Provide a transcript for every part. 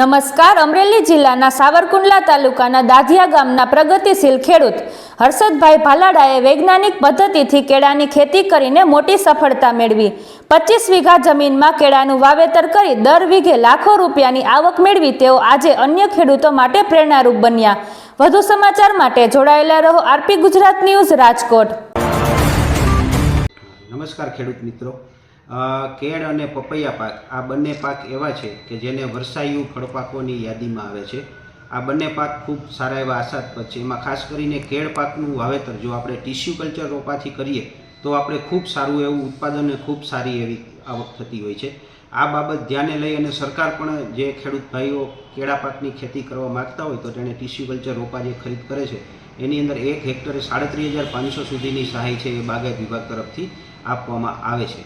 નમસ્કાર, અમરેલી જિલ્લાના સાવરકુંડલા તાલુકાના દાધિયા ગામના પ્રગતિશીલ ખેડૂત હર્ષદભાઈ ભાલાડાએ વૈજ્ઞાનિક પદ્ધતિથી કેળાની ખેતી કરીને મોટી સફળતા મેળવી. પચીસ વીઘા જમીનમાં કેળાનું વાવેતર કરી દર વીઘે લાખો રૂપિયાની આવક મેળવી તેઓ આજે અન્ય ખેડૂતો માટે પ્રેરણારૂપ બન્યા. વધુ સમાચાર માટે જોડાયેલા રહો આરપી ગુજરાત ન્યૂઝ રાજકોટ. નમસ્કાર ખેડૂત મિત્રો. કેળ અને પપૈયા પાક, આ બંને પાક એવા છે કે જેને વરસાયું ફળપાકોની યાદીમાં આવે છે. આ બંને પાક ખૂબ સારા એવા આશાસ્પદ છે. એમાં ખાસ કરીને કેળ પાકનું વાવેતર, જો આપણે ટિશ્યુ કલ્ચર રોપાથી કરીએ, તો આપણે ખૂબ સારું એવું ઉત્પાદન અને ખૂબ સારી એવી આવક થતી હોય છે. આ બાબત ધ્યાને લઈ અને સરકાર પણ જે ખેડૂત ભાઈઓ કેળા પાકની ખેતી કરવા માગતા હોય, તો તેણે ટિશ્યુ કલ્ચર રોપા જે ખરીદ કરે છે, એની અંદર એક હેક્ટરે સાડત્રીસ હજાર પાંચસો સુધીની સહાય છે એ બાગાયત વિભાગ તરફથી આપવામાં આવે છે.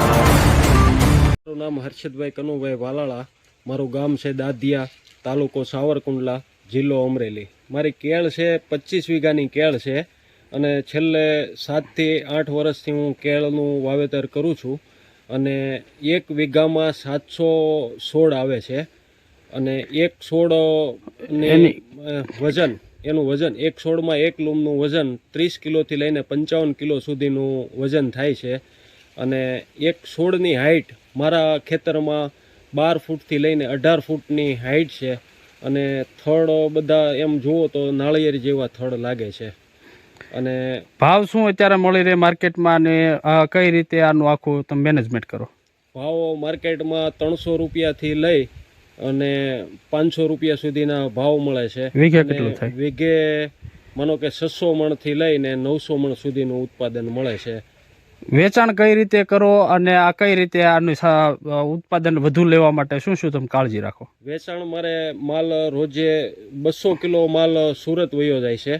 મારું નામ હર્ષદભાઈ કનુભાઈ વાલાળા. મારું ગામ છે દાદિયા તાલુકો સાવરકુંડલા જિલ્લો અમરેલી. મારી કેળ છે પચીસ વીઘાની કેળ છે અને છેલ્લે સાતથી આઠ વર્ષથી હું કેળનું વાવેતર કરું છું અને એક વીઘામાં સાતસો છોડ આવે છે અને એક ને વજન એનું વજન એક છોડમાં એક લૂમનું વજન ત્રીસ કિલોથી લઈને પંચાવન કિલો સુધીનું વજન થાય છે. અને એક છોડની હાઈટ મારા ખેતરમાં બાર ફૂટથી લઈને અઢાર ફૂટની હાઈટ છે. અને થડ બધા એમ જુઓ તો નાળિયેર જેવા થડ લાગે છે. અને ભાવ શું અત્યારે મળી રહે માર્કેટમાં અને કઈ રીતે આનું આખું તમે મેનેજમેન્ટ કરો? ભાવો માર્કેટમાં ત્રણસો રૂપિયાથી લઈ અને પાંચસો રૂપિયા સુધીના ભાવ મળે છે. વીઘે કેટલું થાય? વીઘે માનો કે છસો મણથી લઈને નવસો મણ સુધીનું ઉત્પાદન મળે છે. વેચાણ કઈ રીતે કરો અને આ કઈ રીતે આનું ઉત્પાદન વધુ લેવા માટે શું શું તમે કાળજી રાખો? વેચાણ મારે માલ રોજે બસો કિલો માલ સુરત વયો જાય છે.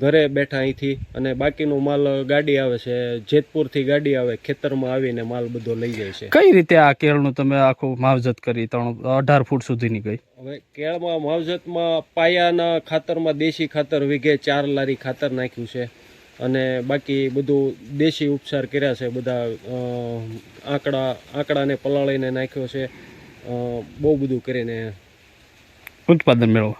ઘરે બેઠા અહીંથી અને બાકીનો માલ ગાડી આવે છે જેતપુરથી ગાડી આવે ખેતરમાં આવીને માલ બધો લઈ જાય છે. કઈ રીતે આ કેળનું તમે આખું માવજત કરી ત્રણ અઢાર ફૂટ સુધીની ગઈ હવે કેળમાં માવજતમાં પાયાના ખાતરમાં દેશી ખાતર વીઘે ચાર લારી ખાતર નાખ્યું છે. અને બાકી બધું દેશી ઉપચાર કર્યા છે બધા આંકડા, આંકડાને પલાળીને નાખ્યો છે. બહુ બધું કરીને ઉત્પાદન મેળવો.